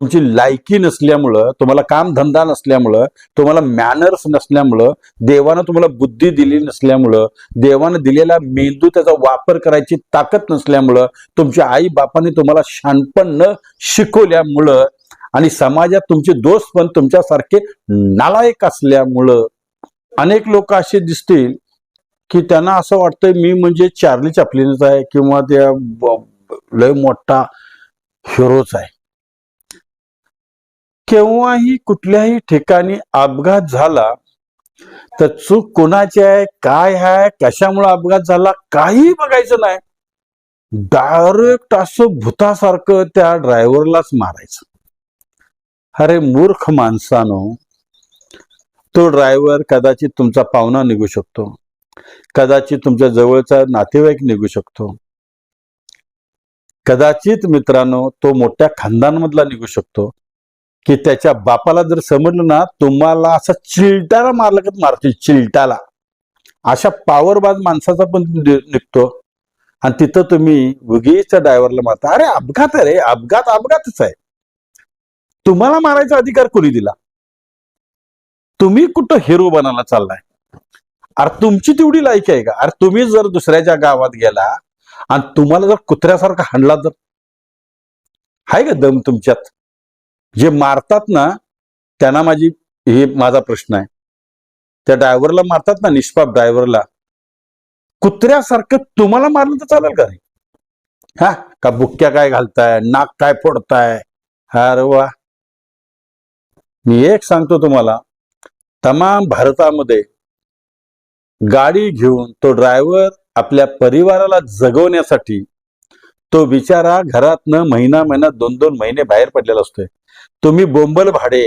तुमची लायकी नसल्यामुळं तुम्हाला काम धंदा नसल्यामुळं तुम्हाला मॅनर्स नसल्यामुळं देवानं तुम्हाला बुद्धी दिली नसल्यामुळं देवानं दिलेला मेंदू त्याचा वापर करायची ताकद नसल्यामुळं तुमच्या आई बापाने तुम्हाला शानपण न शिकवल्यामुळं आणि समाजात तुमचे दोस्त पण तुमच्यासारखे नालायक असल्यामुळं अनेक लोक असे दिसतील की त्यांना असं वाटतंय मी म्हणजे चार्ली चॅपलिनच आहे किंवा त्या लय मोठा हिरोच आहे. केव्हाही कुठल्याही ठिकाणी अपघात झाला तर चूक कोणाची आहे काय आहे कशामुळे अपघात झाला काही बघायचं नाही. डायरेक्ट असं भूतासारखं त्या ड्रायव्हरलाच मारायचं. अरे मूर्ख माणसानो तो ड्रायव्हर कदाचित तुमचा पाहुणा निघू शकतो. कदाचित तुमच्या जवळचा नातेवाईक निघू शकतो. कदाचित मित्रांनो तो मोठ्या खानदानमधला निघू शकतो. की त्याच्या बापाला जर समजलं ना तुम्हाला असा चिलटाला मारलं का मारतील चिलटाला. अशा पावरबाज माणसाचा पण निघतो. आणि तिथं तुम्ही उगीच्या ड्रायव्हरला मारता. अरे अपघात आहे रे. अपघात अपघातच आहे. तुम्हाला मारायचा अधिकार कोणी दिला? तुम्ही कुठं हिरो बनायला चाललाय? अरे तुमची तेवढी लायकी आहे का? अरे तुम्ही जर दुसऱ्याच्या गावात गेला आणि तुम्हाला जर कुत्र्यासारखा हाणला तर? आहे का दम तुमच्यात? जे मारतात ना त्यांना माझी हे माझा प्रश्न आहे. त्या ड्रायव्हरला मारतात ना निष्पाप ड्रायव्हरला कुत्र्यासारखं तुम्हाला मारलं तर चालेल का रे हा का बुक्क्या काय घालताय नाक काय फोडताय? अरे वा. मी एक सांगतो तुम्हाला तमाम भारतामध्ये गाडी घेऊन तो ड्रायव्हर आपल्या परिवाराला जगवण्यासाठी तो बिचारा घरातनं महिना महिना दोन दोन महिने बाहेर पडलेला असतोय. तुम्ही बोंबल भाडे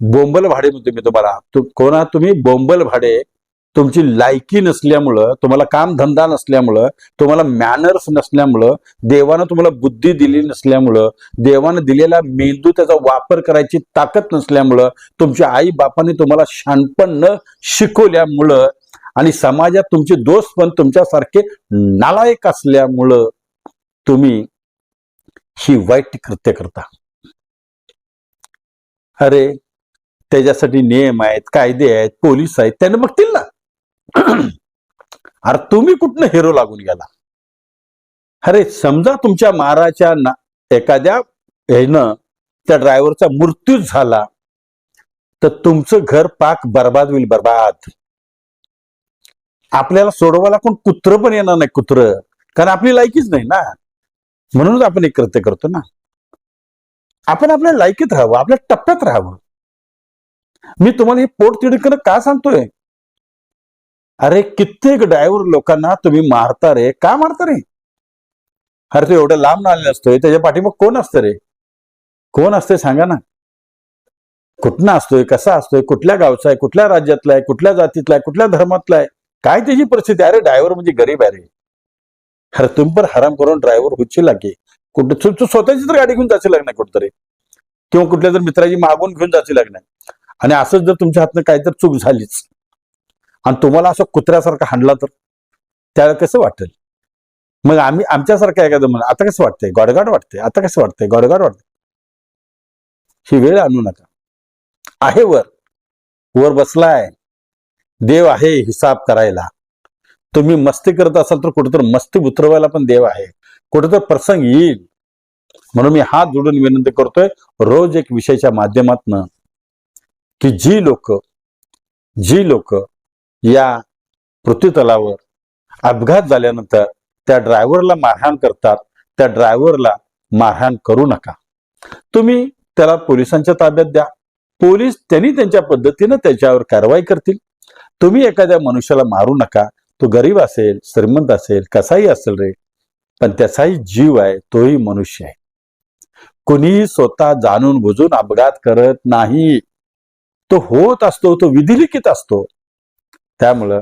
बोंबल भाडे म्हणतो मी तुम्हाला. कोणा तुम्ही? बोंबल भाडे तुमची लायकी नसल्यामुळं तुम्हाला काम धंदा नसल्यामुळं तुम्हाला मॅनर्स नसल्यामुळं देवानं तुम्हाला बुद्धी दिली नसल्यामुळं देवानं दिलेला मेंदू त्याचा वापर करायची ताकद नसल्यामुळं तुमच्या आई बापाने तुम्हाला शानपण न शिकवल्यामुळं आणि समाजात तुमचे दोस्त पण तुमच्यासारखे नालायक असल्यामुळं तुम्ही ही वाईट कृत्य करता. अरे त्याच्यासाठी नियम आहेत कायदे आहेत पोलीस आहेत त्याने बघतील ना. अरे तुम्ही कुठनं हिरो लागून गेला? अरे समजा तुमच्या माराच्या ना एखाद्या ह्यानं त्या ड्रायव्हरचा मृत्यू झाला तर तुमचं घर पाक बर्बाद होईल बर्बाद. आपल्याला सोडवायला कोण कुत्र पण येणार नाही कुत्र. कारण आपली लायकीच नाही ना. म्हणूनच आपण एक कृत्य करतो ना. आपण आपल्या लायकीत राहावं आपल्या टप्प्यात राहावं. मी तुम्हाला हे पोट तिडकं का सांगतोय? अरे कित्येक ड्रायव्हर लोकांना तुम्ही मारता रे. का मारता रे? अरे तो एवढं लांब आलेला असतोय. त्याच्या पाठीमाग कोण असतं रे? कोण असतंय सांगा ना. कुठनं असतोय? कसा असतोय? कुठल्या गावचा आहे? कुठल्या राज्यातला आहे? कुठल्या जातीतला आहे? कुठल्या धर्मातला आहे? काय त्याची परिस्थिती? अरे ड्रायव्हर म्हणजे गरीब आहे रे. अरे तुम्ही पण हराम करून ड्रायव्हर होची लागे. कुठं तू तू स्वतःची तर गाडी घेऊन जायची लागणार कुठतरी. किंवा कुठल्या तर मित्राची मागून घेऊन जायची लागणार. आणि असंच जर तुमच्या हातनं काहीतरी चूक झालीच. आणि तुम्हाला असं कुत्र्यासारखं हाणला तर त्याला कसं वाटेल? मग आम्ही आमच्यासारखं एखादं म्हणा आता कसं वाटतंय? गॉडगाड वाटतंय? आता कसं वाटतंय? गॉडगाड वाटतंय? ही वेळ आणू नका. आहे वर. वर बसलाय. देव आहे हिसाब करायला. तुम्ही मस्ती करत असाल तर कुठेतरी मस्ती उतरवायला पण देव आहे. कुठेतरी प्रसंग येईल. म्हणून मी हात जोडून विनंती करतोय रोज एक विषयाच्या माध्यमातनं की जी लोक जी लोक या पृथ्वीतलावर अपघात झाल्यानंतर त्या ड्रायव्हरला मारहाण करतात त्या ड्रायव्हरला मारहाण करू नका. तुम्ही त्याला पोलिसांच्या ताब्यात द्या. पोलीस त्यांनी त्यांच्या पद्धतीनं त्याच्यावर कारवाई करतील. तुम्ही एखाद्या मनुष्याला मारू नका. तो गरीब असेल श्रीमंत असेल कसाही असेल रे पण त्याचाही जीव आहे तोही मनुष्य आहे. कुणीही स्वतः जाणून बुजून अपघात करत नाही. तो होत असतो तो विधिलिखित असतो. त्यामुळं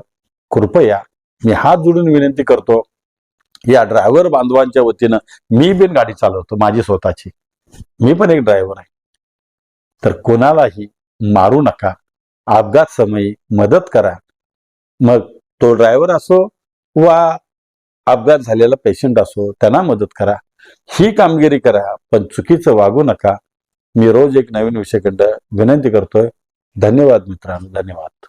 कृपया मी हात जोडून विनंती करतो या ड्रायव्हर बांधवांच्या वतीनं मी बिन गाडी चालवतो माझी स्वतःची. मी पण एक ड्रायव्हर आहे. तर कोणालाही मारू नका. अपघात समयी मदत करा. मग तो ड्रायव्हर असो वा अपघात झालेला पेशंट असो त्यांना मदत करा. ही कामगिरी करा पण चुकीचं वागू नका. मी रोज एक नवीन विषयखंड विनंती करतोय. धन्यवाद मित्रांनो धन्यवाद.